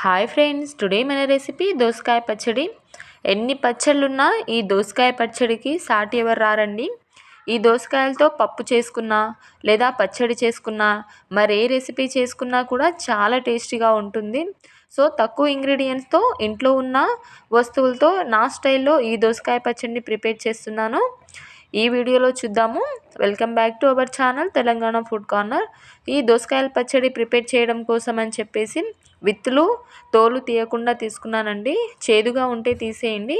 Hi friends today మన recipe దోసకాయ పచ్చడి. ఎన్ని పచ్చళ్ళున్నా ఈ దోసకాయ పచ్చడికి సాటి ఎవరు రారండి? ఈ దోసకాయలతో పప్పు చేసుకున్నా లేదా పచ్చడి చేసుకున్నా మరే రెసిపీ చేసుకున్నా కూడా చాలా టేస్టీగా ఉంటుంది. సో తక్కువ ఇంగ్రీడియంట్స్తో ఇంట్లో ఉన్న వస్తువులతో నా స్టైల్లో ఈ దోసకాయ పచ్చడిని ప్రిపేర్ చేస్తున్నాను. ఈ వీడియోలో చూద్దాము. Welcome back to our channel Telangana food corner ఈ దోసకాయల పచ్చడి ప్రిపేర్ చేయడం కోసం అని చెప్పేసి విత్తులు తోలు తీయకుండా తీసుకున్నానండి. చేదుగా ఉంటే తీసేయండి.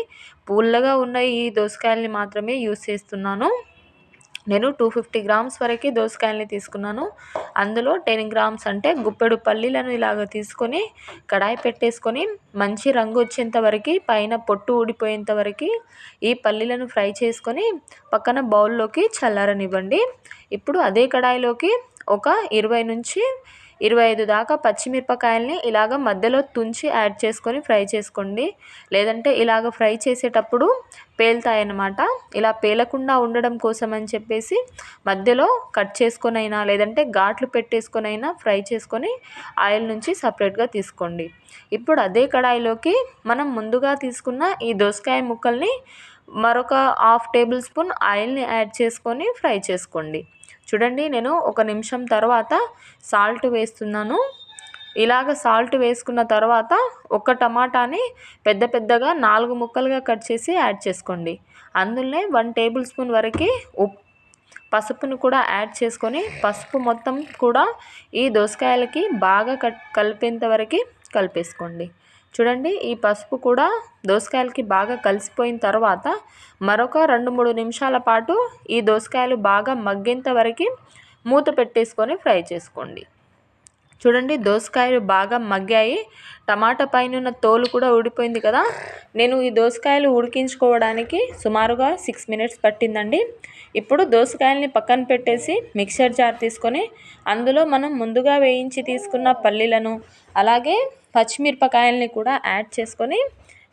పూల్లగా ఉన్న ఈ దోసకాయల్ని మాత్రమే యూస్ చేస్తున్నాను. నేను టూ ఫిఫ్టీ గ్రామ్స్ వరకు దోసకాయల్ని తీసుకున్నాను. అందులో టెన్ గ్రామ్స్ అంటే గుప్పెడు పల్లీలను ఇలాగ తీసుకొని కడాయి పెట్టేసుకొని మంచి రంగు వచ్చేంత వరకు పైన పొట్టు ఊడిపోయేంత వరకు ఈ పల్లీలను ఫ్రై చేసుకొని పక్కన బౌల్లోకి చల్లారనివ్వండి. ఇప్పుడు అదే కడాయిలోకి ఒక ఇరవై నుంచి ఇరవై ఐదు దాకా పచ్చిమిరపకాయల్ని ఇలాగ మధ్యలో తుంచి యాడ్ చేసుకొని ఫ్రై చేసుకోండి. లేదంటే ఇలాగ ఫ్రై చేసేటప్పుడు పేలుతాయన్నమాట. ఇలా పేలకుండా ఉండడం కోసం అని చెప్పేసి మధ్యలో కట్ చేసుకొని అయినా లేదంటే ఘాట్లు పెట్టేసుకొనైనా ఫ్రై చేసుకొని ఆయిల్ నుంచి సపరేట్గా తీసుకోండి. ఇప్పుడు అదే కడాయిలోకి మనం ముందుగా తీసుకున్న ఈ దోసకాయ ముక్కల్ని మరొక హాఫ్ టేబుల్ స్పూన్ ఆయిల్ని యాడ్ చేసుకొని ఫ్రై చేసుకోండి. చూడండి నేను ఒక నిమిషం తర్వాత సాల్ట్ వేస్తున్నాను. ఇలాగ సాల్ట్ వేసుకున్న తర్వాత ఒక టమాటాని పెద్ద పెద్దగా నాలుగు ముక్కలుగా కట్ చేసి యాడ్ చేసుకోండి. అందులోనే వన్ టేబుల్ స్పూన్ వరకు ఉప్పు పసుపును కూడా యాడ్ చేసుకొని పసుపు మొత్తం కూడా ఈ దోసకాయలకి బాగా కట్ కలిపేంత వరకు కలిపేసుకోండి. చూడండి ఈ పసుపు కూడా దోసకాయలకి బాగా కలిసిపోయిన తర్వాత మరొక రెండు మూడు నిమిషాల పాటు ఈ దోసకాయలు బాగా మగ్గేంత వరకు మూత పెట్టేసుకొని ఫ్రై చేసుకోండి. చూడండి దోసకాయలు బాగా మగ్గాయి. టమాటా పైన ఉన్న తోలు కూడా ఊడిపోయింది కదా. నేను ఈ దోసకాయలు ఉడికించుకోవడానికి సుమారుగా సిక్స్ మినిట్స్ పట్టిందండి. ఇప్పుడు దోసకాయల్ని పక్కన పెట్టేసి మిక్సర్ జార్ తీసుకొని అందులో మనం ముందుగా వేయించి తీసుకున్న పల్లీలను అలాగే పచ్చిమిరపకాయల్ని కూడా యాడ్ చేసుకొని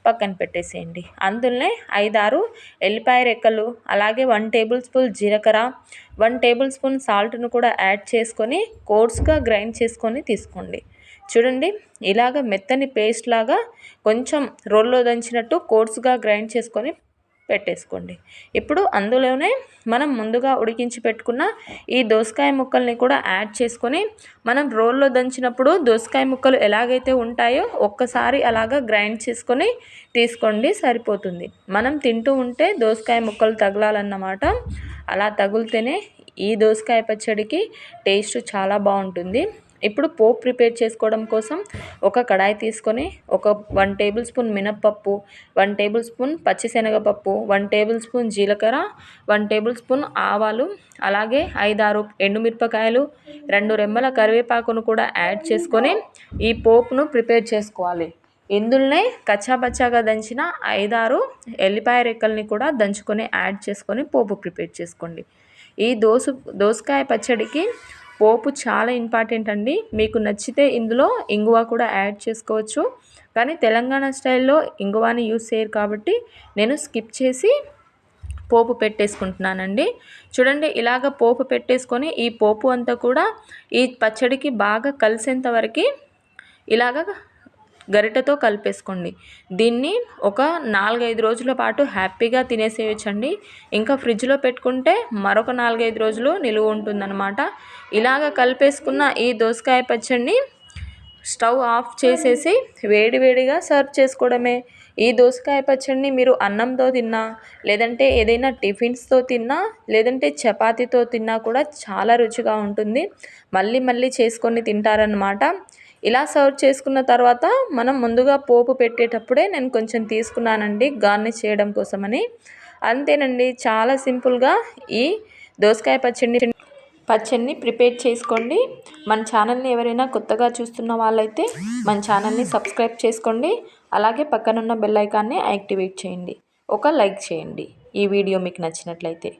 పక్కన పెట్టేసేయండి. అందులోనే ఐదారు ఎల్లిపాయ రెక్కలు అలాగే వన్ టేబుల్ స్పూన్ జీలకర్ర వన్ టేబుల్ స్పూన్ సాల్ట్ను కూడా యాడ్ చేసుకొని కోర్స్గా గ్రైండ్ చేసుకొని తీసుకోండి. చూడండి ఇలాగ మెత్తని పేస్ట్ లాగా కొంచెం రోల్లో దంచినట్టు కోర్స్గా గ్రైండ్ చేసుకొని పెట్టేసుకోండి. ఇప్పుడు అందులోనే మనం ముందుగా ఉడికించి పెట్టుకున్న ఈ దోసకాయ ముక్కల్ని కూడా యాడ్ చేసుకొని మనం రోల్లో దంచినప్పుడు దోసకాయ ముక్కలు ఎలాగైతే ఉంటాయో ఒక్కసారి అలాగా గ్రైండ్ చేసుకొని తీసుకోండి సరిపోతుంది. మనం తింటూ ఉంటే దోసకాయ ముక్కలు తగలాలన్నమాట. అలా తగిలితేనే ఈ దోసకాయ పచ్చడికి టేస్ట్ చాలా బాగుంటుంది. ఇప్పుడు పోపు ప్రిపేర్ చేసుకోవడం కోసం ఒక కడాయి తీసుకొని ఒక వన్ టేబుల్ స్పూన్ మినప్పప్పు వన్ టేబుల్ స్పూన్ పచ్చిశనగపప్పు వన్ టేబుల్ స్పూన్ జీలకర్ర వన్ టేబుల్ స్పూన్ ఆవాలు అలాగే ఐదారు ఎండుమిరపకాయలు రెండు రెమ్మల కరివేపాకును కూడా యాడ్ చేసుకొని ఈ పోపును ప్రిపేర్ చేసుకోవాలి. ఇందులోనే కచ్చాబచ్చాగా దంచిన ఐదారు ఎల్లిపాయ రెక్కల్ని కూడా దంచుకొని యాడ్ చేసుకొని పోపు ప్రిపేర్ చేసుకోండి. ఈ దోసు దోసకాయ పచ్చడికి పోపు చాలా ఇంపార్టెంట్ అండి. మీకు నచ్చితే ఇందులో ఇంగువ కూడా యాడ్ చేసుకోవచ్చు. కానీ తెలంగాణ స్టైల్లో ఇంగువాని యూస్ చేయరు కాబట్టి నేను స్కిప్ చేసి పోపు పెట్టేసుకుంటున్నానండి. చూడండి ఇలాగ పోపు పెట్టేసుకొని ఈ పోపు అంతా కూడా ఈ పచ్చడికి బాగా కలిసేంత వరకు ఇలాగ గరిటతో కలిపేసుకోండి. దీన్ని ఒక నాలుగైదు రోజుల పాటు హ్యాపీగా తినేసేయచ్చండి. ఇంకా ఫ్రిడ్జ్లో పెట్టుకుంటే మరొక నాలుగైదు రోజులు నిలువ ఉంటుందన్నమాట. ఇలాగ కలిపేసుకున్న ఈ దోసకాయ పచ్చడిని స్టవ్ ఆఫ్ చేసేసి వేడివేడిగా సర్వ్ చేసుకోవడమే. ఈ దోసకాయ పచ్చడిని మీరు అన్నంతో తిన్నా లేదంటే ఏదైనా టిఫిన్స్తో తిన్నా లేదంటే చపాతీతో తిన్నా కూడా చాలా రుచిగా ఉంటుంది. మళ్ళీ మళ్ళీ చేసుకొని తింటారనమాట ఇలా సర్వ్ చేసుకున్న తర్వాత మనం ముందుగా పోపు పెట్టేటప్పుడే నేను కొంచెం తీసుకున్నానండి గార్నిష్ చేయడం కోసమని. అంతేనండి చాలా సింపుల్గా ఈ దోసకాయ పచ్చడిని పచ్చడిని ప్రిపేర్ చేసుకోండి. మన ఛానల్ని ఎవరైనా కొత్తగా చూస్తున్న వాళ్ళైతే మన ఛానల్ని సబ్స్క్రైబ్ చేసుకోండి. అలాగే పక్కనున్న బెల్ ఐకాన్ని యాక్టివేట్ చేయండి. ఒక లైక్ చేయండి. ఈ వీడియో మీకు నచ్చినట్లయితే.